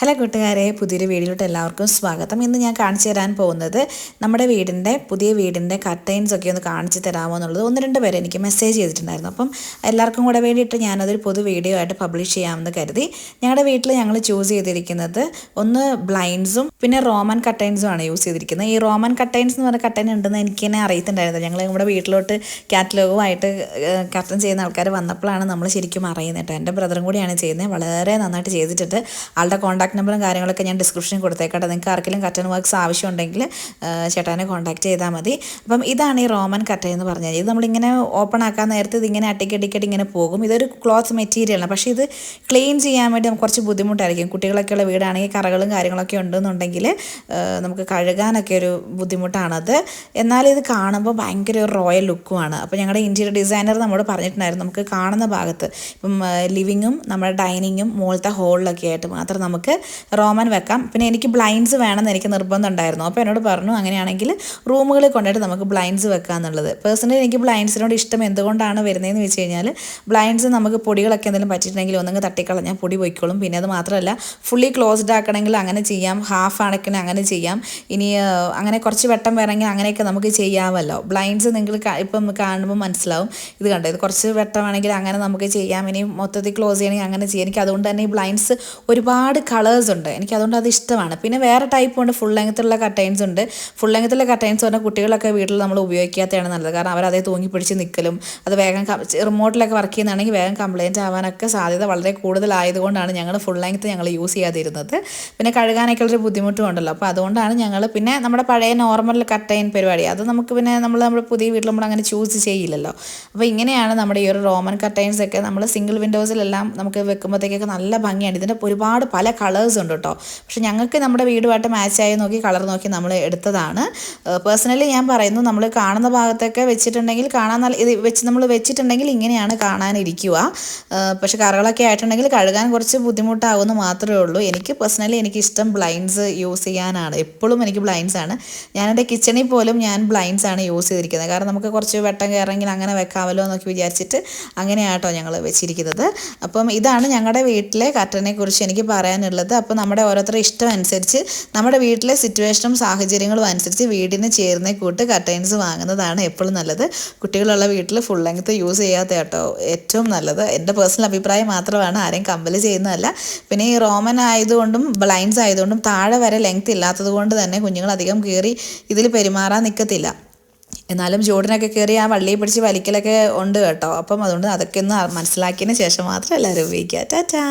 Hello കൂട്ടുകാരെ പുതിയൊരു വീഡിയോയിലോട്ട് എല്ലാവർക്കും സ്വാഗതം. ഇന്ന് ഞാൻ കാണിച്ചു തരാൻ പോകുന്നത് നമ്മുടെ വീടിന്റെ പുതിയ വീടിന്റെ കർട്ടൈൻസ് ഒക്കെ ഒന്ന് കാണിച്ചു തരാമോ എന്നുള്ളത്. ഒന്ന് രണ്ട് പേര് എനിക്ക് മെസ്സേജ് ചെയ്തിട്ടുണ്ടായിരുന്നു. അപ്പം എല്ലാവർക്കും കൂടെ വേണ്ടിയിട്ട് ഞാനതൊരു പൊതു വീഡിയോ ആയിട്ട് പബ്ലിഷ് ചെയ്യാമെന്ന് കരുതി. ഞങ്ങളുടെ വീട്ടിൽ ഞങ്ങൾ ചൂസ് ചെയ്തിരിക്കുന്നത് ഒന്ന് ബ്ലൈൻഡ്സും പിന്നെ റോമൻ കർട്ടൈൻസും ആണ് യൂസ് ചെയ്തിരിക്കുന്നത്. ഈ റോമൻ കർട്ടൈൻസ് എന്ന് പറഞ്ഞ കർട്ടൈൻ ഉണ്ടെന്ന് എനിക്ക് തന്നെ അറിയത്തുണ്ടായിരുന്നു. ഞങ്ങൾ നമ്മുടെ വീട്ടിലോട്ട് കാറ്റലോഗുമായിട്ട് കർട്ടൻ ചെയ്യുന്ന ആൾക്കാർ വന്നപ്പോഴാണ് നമ്മൾ ശരിക്കും അറിയുന്നത് കേട്ടോ. എന്റെ ബ്രദറും കൂടിയാണ് ചെയ്യുന്നത്. വളരെ നന്നായിട്ട് ചെയ്തിട്ടുണ്ട്. ആളുടെ കോൺടാക്ട് നമ്പറും കാര്യങ്ങളൊക്കെ ഞാൻ ഡിസ്ക്രിപ്ഷനിൽ കൊടുത്തേക്കട്ടെ. നിങ്ങൾക്ക് ആർക്കെങ്കിലും കട്ടൺ വർക്ക്സ് ആവശ്യമുണ്ടെങ്കിൽ ചേട്ടാനെ കോൺടാക്ട് ചെയ്താൽ മതി. അപ്പം ഇതാണ് ഈ റോമൻ കട്ട എന്ന് പറഞ്ഞാൽ ഇത് നമ്മളിങ്ങനെ ഓപ്പൺ ആക്കാൻ നേരത്തെ ഇതിങ്ങനെ അട്ടിക്ക് അടിക്കടി ഇങ്ങനെ പോകും. ഇതൊരു ക്ലോത്ത് മെറ്റീരിയലാണ് പക്ഷേ ഇത് ക്ലീൻ ചെയ്യാൻ വേണ്ടി നമുക്ക് കുറച്ച് ബുദ്ധിമുട്ടായിരിക്കും. കുട്ടികളൊക്കെയുള്ള വീടാണെങ്കിൽ കറകളും കാര്യങ്ങളൊക്കെ ഉണ്ടെന്നുണ്ടെങ്കിൽ നമുക്ക് കഴുകാനൊക്കെ ഒരു ബുദ്ധിമുട്ടാണത്. എന്നാൽ ഇത് കാണുമ്പോൾ ഭയങ്കര ഒരു റോയൽ ലുക്കുമാണ് അപ്പോൾ ഞങ്ങളുടെ ഇന്റീരിയർ ഡിസൈനർ നമ്മോട് പറഞ്ഞിട്ടുണ്ടായിരുന്നു നമുക്ക് കാണുന്ന ഭാഗത്ത് ഇപ്പം ലിവിങ്ങും നമ്മുടെ ഡൈനിങ്ങും മുകളിലത്തെ ഹോളിലൊക്കെ ആയിട്ട് മാത്രം നമുക്ക് റോമൻ വെക്കാം. പിന്നെ എനിക്ക് ബ്ലൈൻഡ്സ് വേണമെന്ന് എനിക്ക് നിർബന്ധം ഉണ്ടായിരുന്നു അപ്പോൾ എന്നോട് പറഞ്ഞു അങ്ങനെയാണെങ്കിൽ റൂമുകളിൽ കൊണ്ടുപോയിട്ട് നമുക്ക് ബ്ലൈൻഡ്സ് വെക്കാം എന്നുള്ളത്. പേഴ്സണലി എനിക്ക് ബ്ലൈൻഡ്സിനോട് ഇഷ്ടം എന്തുകൊണ്ടാണ് വരുന്നതെന്ന് വെച്ച് കഴിഞ്ഞാൽ ബ്ലൈൻഡ്സ് നമുക്ക് പൊടികളൊക്കെ എന്തെങ്കിലും പറ്റിയിട്ടുണ്ടെങ്കിൽ ഒന്നെങ്കിൽ തട്ടിക്കളഞ്ഞാൽ പൊടി പൊയ്ക്കോളും. പിന്നെ അത് മാത്രമല്ല ഫുള്ളി ക്ലോസ്ഡ് ആക്കണമെങ്കിൽ അങ്ങനെ ചെയ്യാം ഹാഫ് അണക്കിന് അങ്ങനെ ചെയ്യാം. ഇനി അങ്ങനെ കുറച്ച് വെട്ടം വേണമെങ്കിൽ അങ്ങനെയൊക്കെ നമുക്ക് ചെയ്യാമല്ലോ. ബ്ലൈൻഡ്സ് നിങ്ങൾ ഇപ്പം കാണുമ്പോൾ മനസ്സിലാവും. ഇത് കണ്ടോ? ഇത് കുറച്ച് വെട്ടമാണെങ്കിൽ അങ്ങനെ നമുക്ക് ചെയ്യാം. ഇനി മൊത്തത്തിൽ ക്ലോസ് ചെയ്യണമെങ്കിൽ അങ്ങനെ ചെയ്യാം. എനിക്ക് അതുകൊണ്ട് തന്നെ ഈ ബ്ലൈൻഡ്സ് ഒരുപാട് കളേഴ്സ് ഉണ്ട്. എനിക്ക് അതുകൊണ്ട് അത് ഇഷ്ടമാണ്. പിന്നെ വേറെ ടൈപ്പ് ഉണ്ട്. ഫുൾ ലെങ്ത്തുള്ള കട്ടൈൻസ് ഉണ്ട്. ഫുൾ ലെങ്ത്തുള്ള കട്ടൈൻസ് പറഞ്ഞാൽ കുട്ടികളൊക്കെ വീട്ടിൽ നമ്മൾ ഉപയോഗിക്കാത്തതാണ് നല്ലത്. കാരണം അവരതേ തൂങ്ങി പിടിച്ച് നിൽക്കലും അത് വേഗം റിമോട്ടിലൊക്കെ വർക്ക് ചെയ്യുന്നതാണെങ്കിൽ വേഗം കംപ്ലയിന്റ് ആവാനൊക്കെ സാധ്യത വളരെ കൂടുതലായതുകൊണ്ടാണ് ഞങ്ങൾ ഫുൾ ലെങ്ത്ത് ഞങ്ങൾ യൂസ് ചെയ്യാതിരുന്നത്. പിന്നെ കഴുകാനൊക്കെ ഉള്ളൊരു ബുദ്ധിമുട്ടും ഉണ്ടല്ലോ. അപ്പോൾ അതുകൊണ്ടാണ് ഞങ്ങൾ പിന്നെ നമ്മുടെ പഴയ നോർമൽ കട്ടൈൻ പരിപാടി. അത് നമുക്ക് പിന്നെ നമ്മൾ നമ്മുടെ പുതിയ വീട്ടിൽ നമ്മൾ അങ്ങനെ ചൂസ് ചെയ്യില്ലല്ലോ. അപ്പോൾ ഇങ്ങനെയാണ് നമ്മുടെ ഈ ഒരു റോമൻ കട്ടൈൻസ് ഒക്കെ നമ്മൾ സിംഗിൾ വിൻഡോസിലെല്ലാം നമുക്ക് വെക്കുമ്പോഴത്തേക്കൊക്കെ നല്ല ഭംഗിയാണ്. ഇതിന്റെ ഒരുപാട് പല കളേഴ്സ് ഉണ്ട് കേട്ടോ പക്ഷെ ഞങ്ങൾക്ക് നമ്മുടെ വീടുമായിട്ട് മാച്ചായി നോക്കി കളർ നോക്കി നമ്മൾ എടുത്തതാണ്. പേഴ്സണലി ഞാൻ പറയുന്നു നമ്മൾ കാണുന്ന ഭാഗത്തൊക്കെ വെച്ചിട്ടുണ്ടെങ്കിൽ കാണാൻ നല്ല ഇത് വെച്ച് നമ്മൾ വെച്ചിട്ടുണ്ടെങ്കിൽ ഇങ്ങനെയാണ് കാണാനിരിക്കുക. പക്ഷെ കറകളൊക്കെ ആയിട്ടുണ്ടെങ്കിൽ കഴുകാൻ കുറച്ച് ബുദ്ധിമുട്ടാവുമെന്ന് മാത്രമേ ഉള്ളൂ. എനിക്ക് പേഴ്സണലി എനിക്ക് ഇഷ്ടം ബ്ലൈൻഡ്സ് യൂസ് ചെയ്യാനാണ്. എപ്പോഴും എനിക്ക് ബ്ലൈൻഡ്സ് ആണ്. ഞാൻ എന്റെ കിച്ചണിൽ പോലും ഞാൻ ബ്ലൈൻഡ്സ് ആണ് യൂസ് ചെയ്തിരിക്കുന്നത്. കാരണം നമുക്ക് കുറച്ച് വെട്ടം കയറെങ്കിൽ അങ്ങനെ വെക്കാമല്ലോ എന്നൊക്കെ വിചാരിച്ചിട്ട് അങ്ങനെയാട്ടോ ഞങ്ങൾ വെച്ചിരിക്കുന്നത്. അപ്പം ഇതാണ് ഞങ്ങളുടെ വീട്ടിലെ കർട്ടനെ കുറിച്ച് എനിക്ക് പറയാനുള്ളത്. അപ്പോൾ നമ്മുടെ ഓരോരുത്തരുടെ ഇഷ്ടം അനുസരിച്ച് നമ്മുടെ വീട്ടിലെ സിറ്റുവേഷനും സാഹചര്യങ്ങളും അനുസരിച്ച് വീടിന് ചേർന്ന കൂട്ട് കർട്ടൈൻസ് വാങ്ങുന്നതാണ് എപ്പോഴും നല്ലത്. കുട്ടികളുള്ള വീട്ടിൽ ഫുൾ ലെങ്ത്ത് യൂസ് ചെയ്യാത്ത കേട്ടോ ഏറ്റവും നല്ലത്. എന്റെ പേഴ്സണൽ അഭിപ്രായം മാത്രമാണ് ആരെയും കമ്പൽ ചെയ്യുന്നതല്ല. പിന്നെ ഈ റോമൻ ആയതുകൊണ്ടും ബ്ലൈൻഡ്സ് ആയതുകൊണ്ടും താഴെ വരെ ലെങ്ത് ഇല്ലാത്തത് കൊണ്ട് തന്നെ കുഞ്ഞുങ്ങൾ അധികം കയറി ഇതിൽ പെരുമാറാൻ നിൽക്കത്തില്ല എന്നാലും ജോഡിനൊക്കെ കയറി ആ വള്ളിയെ പിടിച്ച് വലിക്കലൊക്കെ ഉണ്ട് കേട്ടോ. അപ്പം അതുകൊണ്ട് അതൊക്കെ ഒന്ന് മനസ്സിലാക്കിയതിന് ശേഷം മാത്രം എല്ലാവരും ഉപയോഗിക്കുക. ടാറ്റാ.